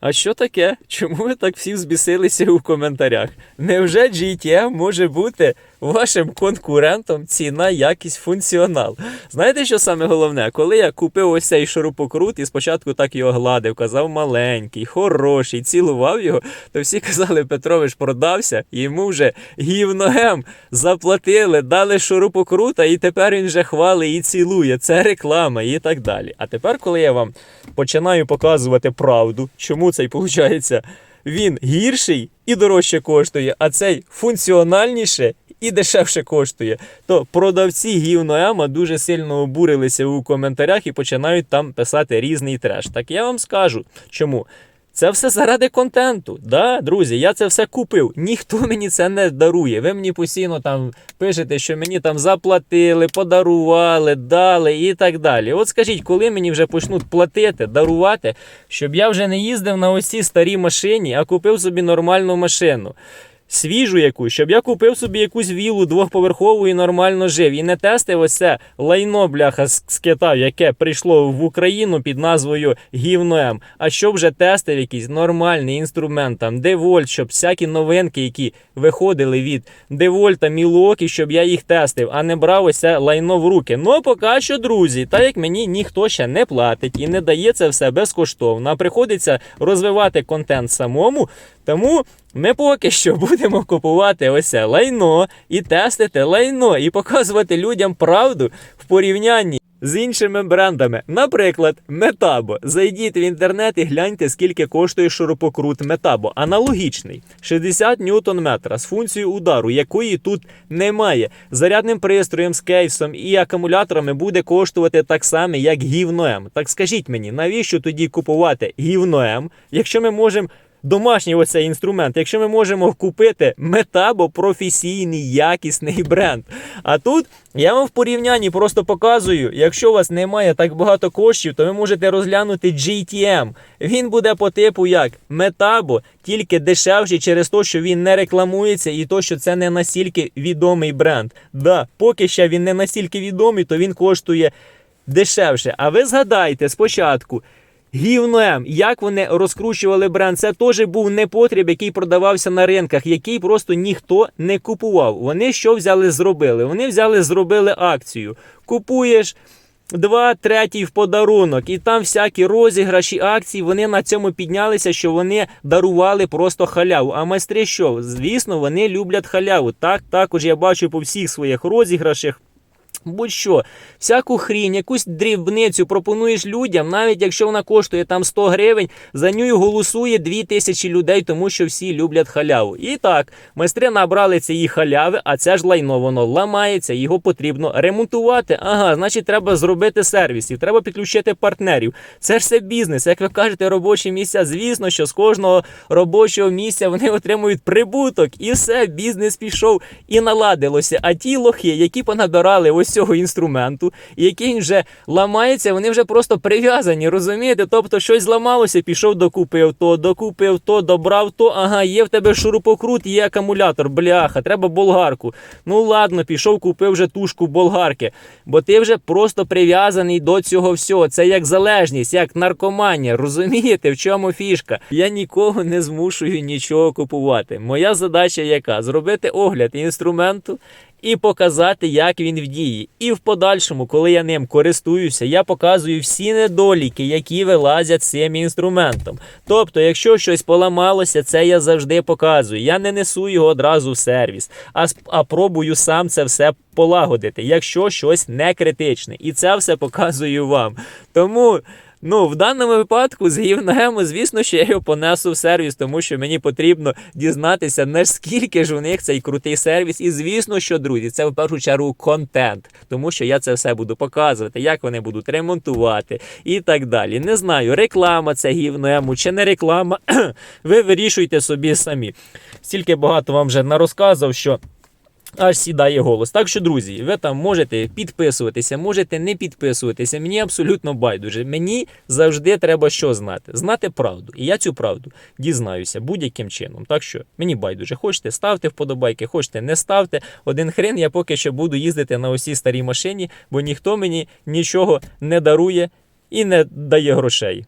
А що таке? Чому ви так всі взбісилися у коментарях? Невже GTM може бути вашим конкурентом ціна, якість, функціонал? Знаєте, що саме головне? Коли я купив ось цей шурупокрут і спочатку так його гладив, казав маленький, хороший, цілував його, то всі казали, Петрович продався, йому вже гівногем заплатили, дали шурупокрута, і тепер він вже хвалить і цілує. Це реклама і так далі. А тепер, коли я вам починаю показувати правду, чому цей виходить, він гірший і дорожче коштує, а цей функціональніше і дешевше коштує, то продавці гівноема дуже сильно обурилися у коментарях і починають там писати різний треш. Так я вам скажу, чому. Це все заради контенту. Да, друзі, я це все купив. Ніхто мені це не дарує. Ви мені постійно там пишете, що мені там заплатили, подарували, дали і так далі. От скажіть, коли мені вже почнуть платити, дарувати, щоб я вже не їздив на ось цій старій машині, а купив собі нормальну машину. Свіжу якусь, щоб я купив собі якусь вілу двохповерхову і нормально жив. І не тестив ось це лайно, бляха, з, Китаю, яке прийшло в Україну під назвою Гівноем. А щоб вже тестив якийсь нормальний інструмент, там Девольт, щоб всякі новинки, які виходили від Девольта, Мілокі, щоб я їх тестив, а не брав ось це лайно в руки. Ну, поки що, друзі, так як мені ніхто ще не платить і не дає це все безкоштовно, а приходиться розвивати контент самому. Тому ми поки що будемо купувати ось лайно і тестити лайно, і показувати людям правду в порівнянні. З іншими брендами, наприклад, Metabo. Зайдіть в інтернет і гляньте, скільки коштує шурупокрут Metabo. Аналогічний 60 ньютон метра з функцією удару, якої тут немає. Зарядним пристроєм з кейсом і акумуляторами буде коштувати так само, як гівноем. Так скажіть мені, навіщо тоді купувати гівноем, якщо ми можемо домашній оцей інструмент, якщо ми можемо купити Metabo професійний, якісний бренд. А тут я вам в порівнянні просто показую, якщо у вас немає так багато коштів, то ви можете розглянути GTM. Він буде по типу як Metabo, тільки дешевший через те, що він не рекламується, і то, що це не настільки відомий бренд. Да, поки ще він не настільки відомий, то він коштує дешевше. А ви згадайте спочатку. Гівнем, як вони розкручували бренд, це теж був непотріб, який продавався на ринках, який просто ніхто не купував. Вони що взяли, зробили? Вони взяли, зробили акцію. Купуєш два третій в подарунок, і там всякі розіграші акції. Вони на цьому піднялися, що вони дарували просто халяву. А майстри що? Звісно, вони люблять халяву. Так, також я бачу по всіх своїх розіграшах. Будь-що, всяку хрінь, якусь дрібницю пропонуєш людям, навіть якщо вона коштує там 100 гривень, за нею голосує 2000 людей, тому що всі люблять халяву. І так, майстри набрали цієї халяви, а це ж лайно, воно ламається, його потрібно ремонтувати. Ага, значить, треба зробити сервісів, треба підключити партнерів. Це ж все бізнес. Як ви кажете, робочі місця. Звісно, що з кожного робочого місця вони отримують прибуток, і все, бізнес пішов і наладилося. А ті лохи, які понабирали ось цього інструменту, який вже ламається, вони вже просто прив'язані, розумієте? Тобто щось зламалося, пішов, докупив то, докупив то, добрав то. Ага, є в тебе шурупокрут, є акумулятор, бляха, треба болгарку. Ну ладно, пішов, купив вже тушку болгарки, бо ти вже просто прив'язаний до цього всього. Це як залежність, як наркоманія. Розумієте, в чому фішка? Я нікого не змушую нічого купувати. Моя задача яка? Зробити огляд інструменту і показати, як він в дії. І в подальшому, коли я ним користуюся, я показую всі недоліки, які вилазять цим інструментом. Тобто, якщо щось поламалося, це я завжди показую. Я не несу його одразу в сервіс, а, а пробую сам це все полагодити, якщо щось не критичне. І це все показую вам. Тому. Ну, в даному випадку з гівногему, звісно, що я його понесу в сервіс, тому що мені потрібно дізнатися, наскільки ж у них цей крутий сервіс. І звісно, що, друзі, це в першу чергу контент, тому що я це все буду показувати, як вони будуть ремонтувати і так далі. Не знаю, реклама це гівному чи не реклама. Ви вирішуйте собі самі. Стільки багато вам вже нарозказав, що. Аж сідає голос. Так що, друзі, ви там можете підписуватися, можете не підписуватися. Мені абсолютно байдуже. Мені завжди треба що знати? Знати правду. І я цю правду дізнаюся будь-яким чином. Так що мені байдуже. Хочете, ставте вподобайки, хочете, не ставте. Один хрен я поки що буду їздити на усій старій машині, бо ніхто мені нічого не дарує і не дає грошей.